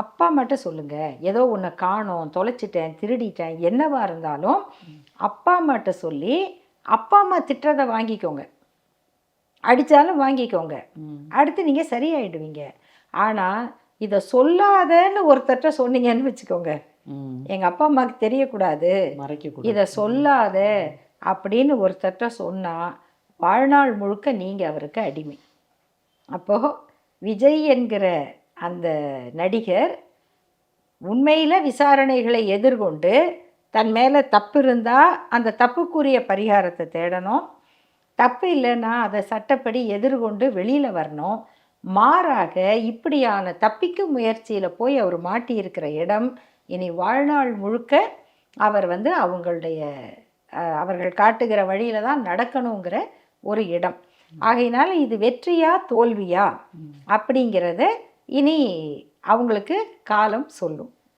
அப்பா மட்டும் சொல்லுங்க. ஏதோ ஒன்று காணோம் தொலைச்சிட்டேன் திருடிட்டேன் என்னவா இருந்தாலும் அப்பா அம்மாட்ட சொல்லி அப்பா அம்மா திட்டுறதை வாங்கிக்கோங்க. அடித்தாலும் வாங்கிக்கோங்க. அடுத்து நீங்கள் சரியாயிடுவீங்க. ஆனால் இதை சொல்லாதன்னு ஒருத்தர்கிட்ட சொன்னீங்கன்னு வச்சுக்கோங்க. எங்கள் அப்பா அம்மாவுக்கு தெரியக்கூடாது. மறைக்கக்கூடாது. இதை சொல்லாத அப்படின்னு ஒருத்தர்கிட்ட சொன்னால் வாழ்நாள் முழுக்க நீங்கள் அவருக்கு அடிமை. அப்போது விஜய் என்கிற அந்த நடிகர் உண்மையில் விசாரணைகளை எதிர்கொண்டு தன் மேலே தப்பு இருந்தால் அந்த தப்புக்குரிய பரிகாரத்தை தேடணும். தப்பு இல்லைன்னா அதை சட்டப்படி எதிர்கொண்டு வெளியில் வரணும். மாறாக இப்படியான தப்பிக்கும் முயற்சியில் போய் அவர் மாட்டியிருக்கிற இடம் இனி வாழ்நாள் முழுக்க அவர் வந்து அவங்களுடைய அவர்கள் காட்டுகிற வழியில தான் நடக்கணுங்கிற ஒரு இடம். ஆகையினால இது வெற்றியா தோல்வியா அப்படிங்கிறத இனி அவங்களுக்கு காலம் சொல்லும்.